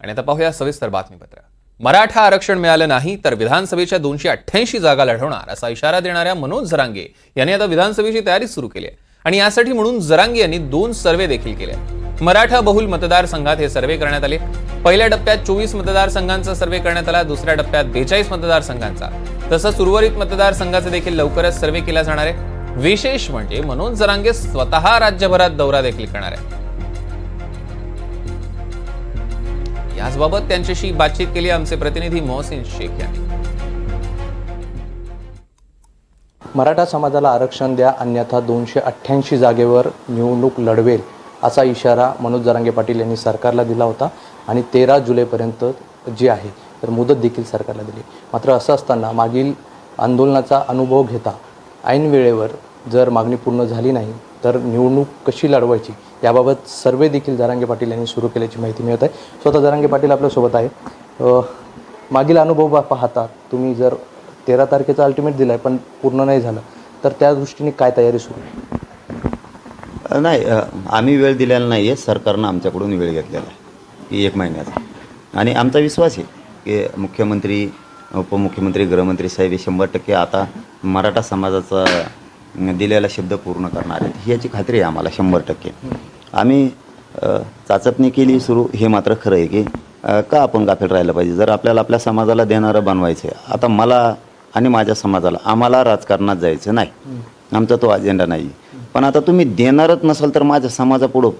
आणि आता पाहूया सविस्तर बातमीपत्र. मराठा आरक्षण मिळालं नाही तर विधानसभेच्या दोनशे अठ्ठ्याऐंशी जागा लढवणार असा इशारा देणाऱ्या मनोज जरांगे यांनी आता विधानसभेची तयारी सुरू केली आहे. आणि यासाठी म्हणून जरांगे यांनी दोन सर्वे देखील केले मराठा बहुल मतदारसंघात हे सर्वे करण्यात आले. पहिल्या टप्प्यात चोवीस मतदारसंघांचा सर्वे करण्यात आला दुसऱ्या टप्प्यात बेचाळीस मतदारसंघांचा तसंच उर्वरित मतदारसंघाचा देखील लवकरच सर्वे केला जाणार आहे. विशेष म्हणजे मनोज जरांगे स्वतः राज्यभरात दौरा देखील करणार आहे याचबाबत त्यांच्याशी बातचीत केली आमचे प्रतिनिधी मोहसिन शेख यांनी. मराठा समाजाला आरक्षण द्या अन्यथा दोनशे अठ्ठ्याऐंशी जागेवर निवडणूक लढवेल असा इशारा मनोज जरांगे पाटील यांनी सरकारला दिला होता आणि तेरा जुलैपर्यंत जी आहे तर मुदत देखील सरकारला दिली. मात्र असं असताना मागील आंदोलनाचा अनुभव घेता ऐन वेळेवर जर मागणी पूर्ण झाली नाही तर निवडणूक कशी लढवायची याबाबत सर्वे देखील जरांगे पाटील यांनी सुरू केल्याची माहिती मिळत आहे. स्वतः जरांगे पाटील आपल्यासोबत आहे. मागील अनुभव पाहता तुम्ही जर तेरा तारखेचा अल्टिमेट दिला आहे पण पूर्ण नाही झालं तर त्या दृष्टीने काय तयारी सुरू आहे? नाही आम्ही वेळ दिलेला नाही आहे सरकारनं आमच्याकडून वेळ घेतलेला आहे. की एक महिन्याचा. आणि आमचा विश्वास आहे की मुख्यमंत्री उपमुख्यमंत्री गृहमंत्री साहेब हे शंभर टक्के आता मराठा समाजाचा दिलेला शब्द पूर्ण करणार आहेत. ह्याची खात्री आहे आम्हाला शंभर टक्के. आम्ही चाचपणी केली सुरू हे मात्र खरं आहे की का आपण गाफील राहिलं पाहिजे? जर आपल्याला आपल्या समाजाला देणारं बनवायचं आहे आता मला आणि माझ्या समाजाला आम्हाला राजकारणात जायचं नाही. आमचा तो अजेंडा नाही. पण आता तुम्ही देणारच नसाल तर माझ्या समाजापुढं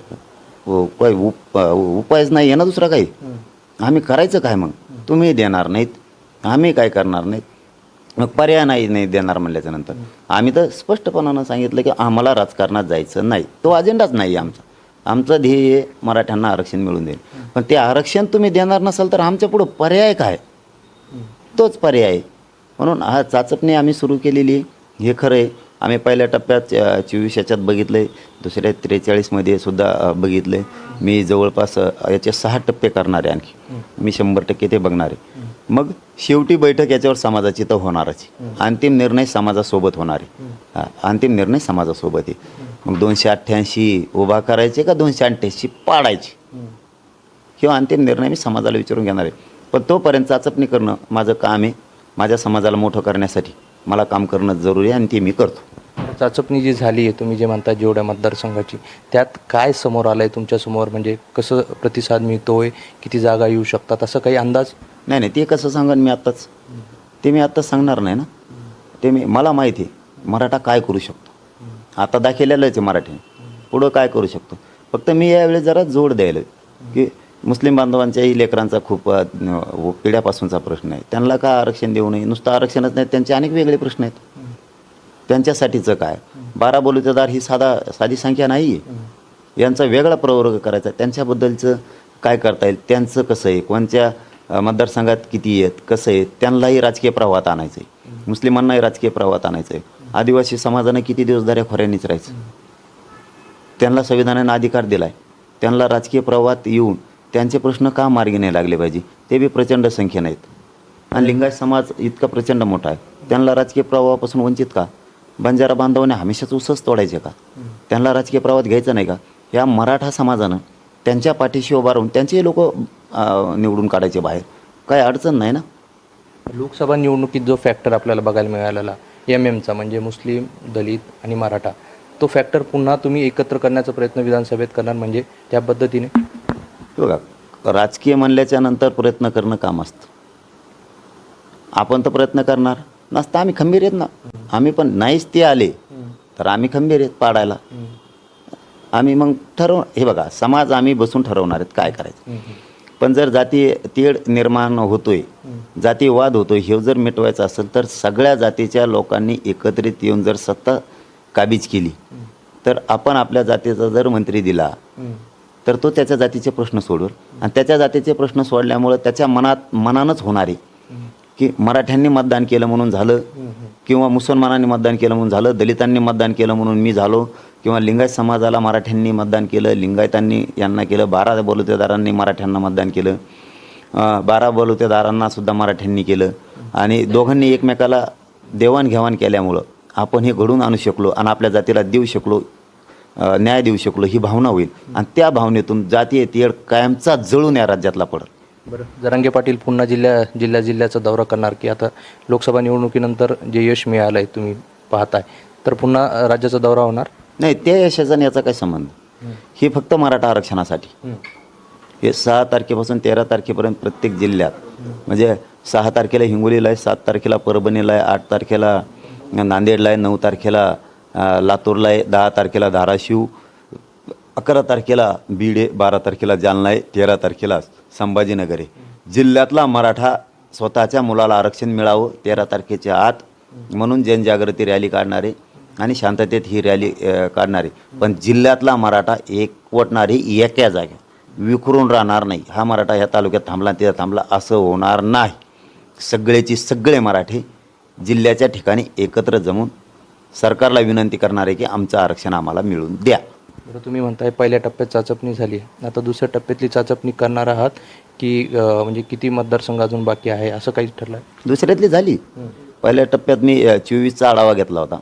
उ- काय उप उपायच नाही आहे ना दुसरा काही? आम्ही करायचं काय मग? तुम्ही देणार नाहीत. आम्ही काय करणार नाहीत? मग पर्याय नाही नाही देणार म्हणल्याच्या नंतर. आम्ही तर स्पष्टपणानं सांगितलं की आम्हाला राजकारणात जायचं नाही. तो अजेंडाच नाही आहे आमचा. आमचं ध्येय मराठ्यांना आरक्षण मिळून देईल. पण ते आरक्षण तुम्ही देणार नसाल तर आमच्या पुढं पर्याय काय? तोच पर्याय म्हणून हा चाचपणी आम्ही सुरू केलेली हे खरं आहे. आम्ही पहिल्या टप्प्यात चोवीस याच्यात बघितलं आहे दुसऱ्या त्रेचाळीसमध्ये सुद्धा बघितलं आहे मी जवळपास याचे सहा टप्पे करणार आहे आणखी. मी शंभर टक्के ते बघणार आहे. मग शेवटी बैठक याच्यावर समाजाची तर होणारच. अंतिम निर्णय समाजासोबत होणार आहे. हा, अंतिम निर्णय समाजासोबत आहे. मग दोनशे अठ्ठ्याऐंशी उभा करायचे का दोनशे अठ्ठ्याऐंशी पाडायचे? किंवा अंतिम निर्णय मी समाजाला विचारून घेणार आहे. पण तोपर्यंत चाचपणी करणं माझं काम आहे. माझ्या समाजाला मोठं करण्यासाठी मला काम करणं जरुरी आहे आणि ते मी करतो. चाचपणी जी झाली आहे तुम्ही जे म्हणता जेवढ्या मतदारसंघाची त्यात काय समोर आलं आहे तुमच्यासमोर म्हणजे कसं प्रतिसाद मिळतोय? किती जागा येऊ शकतात? असं काही अंदाज? नाही नाही ते कसं सांगन मी आत्ताच? ते मी आत्ताच सांगणार नाही ना? ते मी मला माहिती आहे मराठा काय करू शकतो? आता दाखवलेलंच आहे मराठी. पुढं काय करू शकतो? फक्त मी यावेळेस जरा जोड द्यायला की मुस्लिम बांधवांच्याही लेकरांचा खूप पिढ्यापासूनचा प्रश्न आहे. त्यांना का आरक्षण देऊ नये? नुसतं आरक्षणच नाही त्यांचे अनेक वेगळे प्रश्न आहेत. त्यांच्यासाठीचं काय? बारा बलुतेदार ही साधा साधी संख्या नाही आहे यांचा वेगळा प्रवर्ग करायचा. त्यांच्याबद्दलचं काय करता येईल? त्यांचं कसं आहे? कोणत्या मतदारसंघात किती आहेत? कसं आहे? त्यांनाही राजकीय प्रवाहात आणायचं आहे मुस्लिमांनाही राजकीय प्रवाहात आणायचं आहे आदिवासी समाजानं किती दिवस दऱ्या खोऱ्यांनीच राहायचं? त्यांना संविधानाने अधिकार दिला आहे त्यांना राजकीय प्रवाहात येऊन त्यांचे प्रश्न का मार्गी नाही लागले पाहिजे? ते बी प्रचंड संख्येने आहेत. आणि लिंगायत समाज इतका प्रचंड मोठा आहे. त्यांना राजकीय प्रवाहापासून वंचित का? बंजारा बांधवाने हमेशाच उसच तोडायचे का? त्यांना राजकीय प्रवाहात घ्यायचं नाही का? या मराठा समाजानं त्यांच्या पाठीशी उभा राहून त्यांचे लोक निवडून काढायचे बाहेर. काय अडचण नाही ना? लोकसभा निवडणुकीत जो फॅक्टर आपल्याला बघायला मिळालेला एम एमचा म्हणजे मुस्लिम दलित आणि मराठा तो फॅक्टर पुन्हा तुम्ही एकत्र करण्याचा प्रयत्न विधानसभेत करणार म्हणजे त्या पद्धतीने? बघा राजकीय म्हणल्याच्या नंतर प्रयत्न करणं काम असतं. आपण तर प्रयत्न करणार नसता आम्ही खंबीर आहेत ना? आम्ही पण नाहीच ते आले. तर आम्ही खंबीर आहेत पाडायला. आम्ही मग ठरव हे बघा समाज आम्ही बसून ठरवणार आहेत काय करायचं. पण जर जाती तेढ निर्माण होतोय जातीवाद होतोय हे जर मिटवायचं असेल तर सगळ्या जातीच्या लोकांनी एकत्रित येऊन जर सत्ता काबीज केली तर आपण आपल्या जातीचा जर मंत्री दिला तर तो त्याच्या जातीचे प्रश्न सोडवेल. आणि त्याच्या जातीचे प्रश्न सोडल्यामुळं त्याच्या मनात मनानंच होणार आहे की मराठ्यांनी मतदान केलं म्हणून झालं. किंवा मुसलमानांनी मतदान केलं म्हणून झालं दलितांनी मतदान केलं म्हणून मी झालो किंवा लिंगायत समाजाला मराठ्यांनी मतदान केलं लिंगायतांनी यांना केलं बारा बलुतेदारांनी मराठ्यांना मतदान केलं बारा बलुतेदारांना सुद्धा मराठ्यांनी केलं. आणि दोघांनी एकमेकाला देवाणघेवाण केल्यामुळं आपण हे घडून आणू शकलो आणि आपल्या जातीला देऊ शकलो न्याय देऊ शकलो ही भावना होईल. आणि त्या भावनेतून जातीय तेढ कायमचा जळून या राज्यातला पडत. बरं. जरांगे पाटील पुन्हा जिल्ह्या जिल्ह्या जिल्ह्याचा दौरा करणार की आता लोकसभा निवडणुकीनंतर जे यश मिळालं आहे तुम्ही पाहताय तर पुन्हा राज्याचा दौरा होणार? नाही त्या यशाचा आणि याचा काय संबंध हे. फक्त मराठा आरक्षणासाठी. हे. सहा तारखेपासून तेरा तारखेपर्यंत प्रत्येक जिल्ह्यात म्हणजे सहा तारखेला हिंगोलीला आहे सात तारखेला परभणीला आहे आठ तारखेला नांदेडला आहे नऊ तारखेला लातूरला आहे दहा तारखेला धाराशिव अकरा तारखेला बीड आहे बारा तारखेला जालना आहे तेरा तारखेला संभाजीनगर आहे. जिल्ह्यातला मराठा स्वतःच्या मुलाला आरक्षण मिळावं तेरा तारखेच्या आत म्हणून जनजागृती रॅली काढणारे आणि शांततेत ही रॅली काढणारे पण जिल्ह्यातला मराठा एकवटणारी एका जाग्या विखरून राहणार नाही. हा मराठा ह्या तालुक्यात थांबला तिथं थांबला असं होणार नाही. सगळेची सगळे मराठे जिल्ह्याच्या ठिकाणी एकत्र जमून सरकारला विनंती करणार आहे की आमचं आरक्षण आम्हाला मिळून द्या. बरं तुम्ही म्हणताय पहिल्या टप्प्यात चाचपणी झाली आता दुसऱ्या टप्प्यातली चाचपणी करणार आहात की अ, म्हणजे किती मतदारसंघ अजून बाकी आहे असं काही ठरलं आहे दुसऱ्यातली झाली. पहिल्या टप्प्यात मी अ, चोवीसचा आढावा घेतला होता.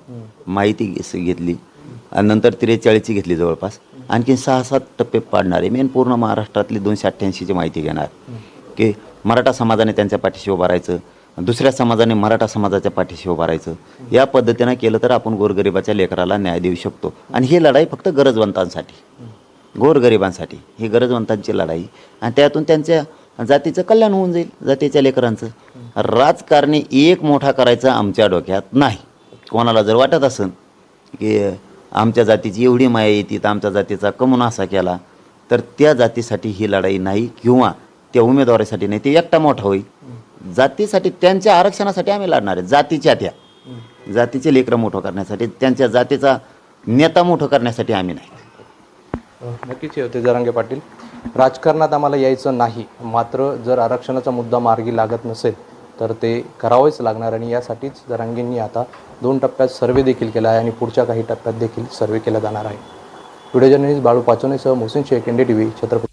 माहिती घेतली. आणि नंतर त्रेचाळीसची घेतली जवळपास. आणखी सहा सात टप्पे पाडणार आहे. मेन पूर्ण महाराष्ट्रातली दोनशे अठ्ठ्याऐंशीची माहिती घेणार. की मराठा समाजाने त्यांच्या पाठीशी उभं राहायचं. दुसऱ्या समाजाने मराठा समाजाच्या पाठीशी उभं राहायचं. या पद्धतीनं केलं तर आपण गोरगरिबाच्या लेकराला न्याय देऊ शकतो. आणि ही लढाई फक्त गरजवंतांसाठी. गोरगरिबांसाठी. ही गरजवंतांची लढाई. आणि त्यातून त्यांच्या जातीचं कल्याण होऊन जाईल जातीच्या लेकरांचं. राजकारणी एक मोठा करायचा आमच्या डोक्यात नाही. कोणाला जर वाटत असेल की आमच्या जातीची एवढी माया येते तर आमच्या जातीचा कमून असा केला तर त्या जातीसाठी ही लढाई नाही किंवा त्या उमेदवारीसाठी नाही ते एकटा मोठा होईल. जातीसाठी त्यांच्या आरक्षणासाठी आम्ही लढणार आहे. जातीच्या त्या जातीचे लेकरं मोठं करण्यासाठी त्यांच्या जातीचा नेता मोठं करण्यासाठी आम्ही नाही. नक्कीच होते जरांगे पाटील. राजकारणात आम्हाला यायचं नाही. मात्र जर आरक्षणाचा मुद्दा मार्गी लागत नसेल तर ते करावेच लागणार आणि यासाठीच जरांगेंनी आता दोन टप्प्यात सर्वे देखील केला आहे आणि पुढच्या काही टप्प्यात देखील सर्वे केला जाणार आहे. Video journalist Balu पाचोनेसह Mohsin Shaikh India T V Chhatrapati